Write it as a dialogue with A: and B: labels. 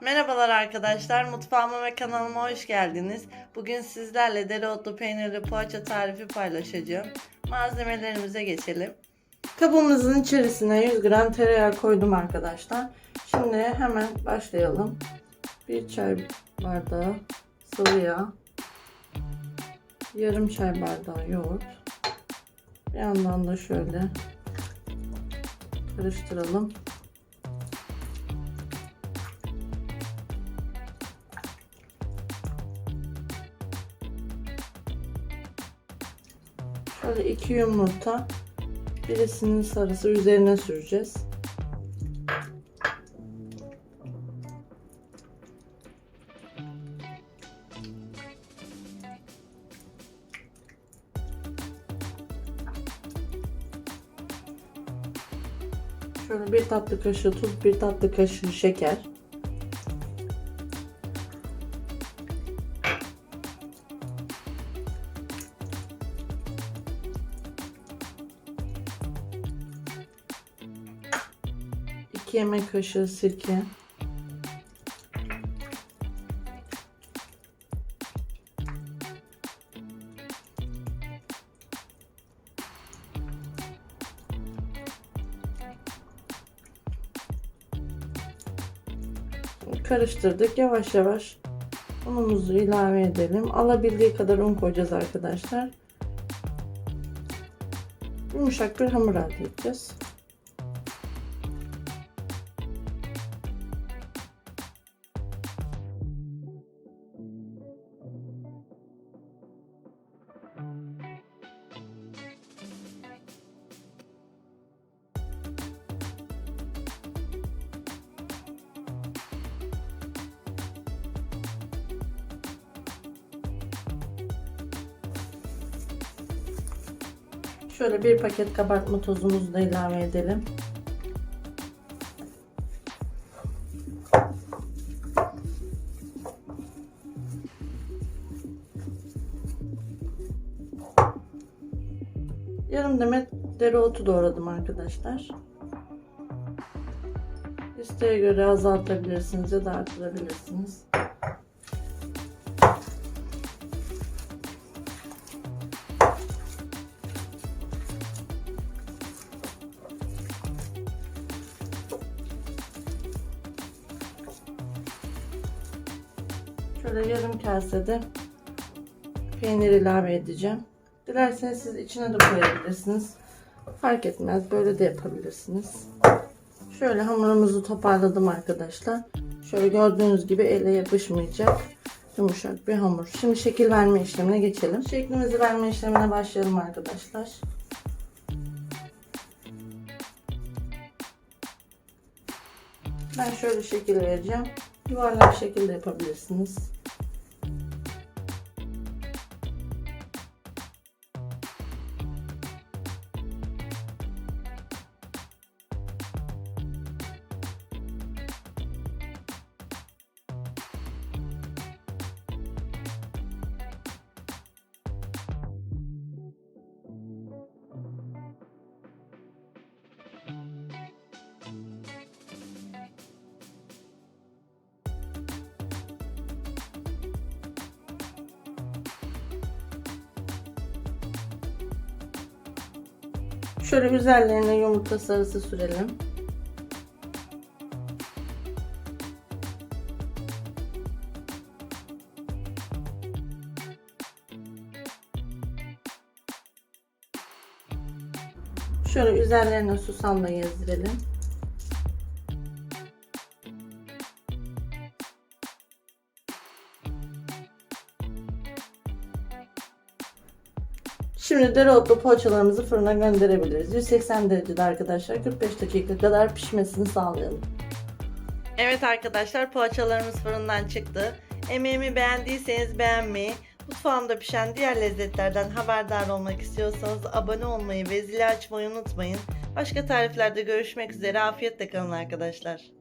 A: Merhabalar arkadaşlar, mutfağıma ve kanalıma hoş geldiniz. Bugün sizlerle dereotlu peynirli poğaça tarifi paylaşacağım. Malzemelerimize geçelim. Kabımızın içerisine 100 gram tereyağı koydum arkadaşlar. Şimdi hemen başlayalım. Bir çay bardağı sıvı yağ, yarım çay bardağı yoğurt. Bir yandan da şöyle karıştıralım. Şöyle iki yumurta. Birisinin sarısı üzerine süreceğiz. Şöyle bir tatlı kaşığı tuz, bir tatlı kaşığı şeker. İki yemek kaşığı sirke. Karıştırdık. Yavaş yavaş unumuzu ilave edelim. Alabildiği kadar un koyacağız arkadaşlar. Yumuşak bir hamur elde edeceğiz. Şöyle bir paket kabartma tozumuzu da ilave edelim. Yarım demet dereotu doğradım arkadaşlar. İsteğe göre azaltabilirsiniz ya da artırabilirsiniz. Şöyle yarım kasede peynir ilave edeceğim. Dilerseniz siz içine de koyabilirsiniz. Fark etmez. Böyle de yapabilirsiniz. Şöyle hamurumuzu toparladım arkadaşlar. Şöyle gördüğünüz gibi ele yapışmayacak. Yumuşak bir hamur. Şimdi şekil verme işlemine geçelim. Şeklimizi verme işlemine başlayalım arkadaşlar. Ben şöyle şekil vereceğim. Yuvarlak şekilde yapabilirsiniz. Şöyle üzerlerine yumurta sarısı sürelim. Şöyle üzerlerine susamla gezdirelim. Şimdi dereotlu poğaçalarımızı fırına gönderebiliriz. 180 derecede arkadaşlar 45 dakika kadar pişmesini sağlayalım. Evet arkadaşlar poğaçalarımız fırından çıktı. Emeğimi beğendiyseniz beğenmeyi, mutfağımda pişen diğer lezzetlerden haberdar olmak istiyorsanız abone olmayı ve zili açmayı unutmayın. Başka tariflerde görüşmek üzere. Afiyetle kalın arkadaşlar.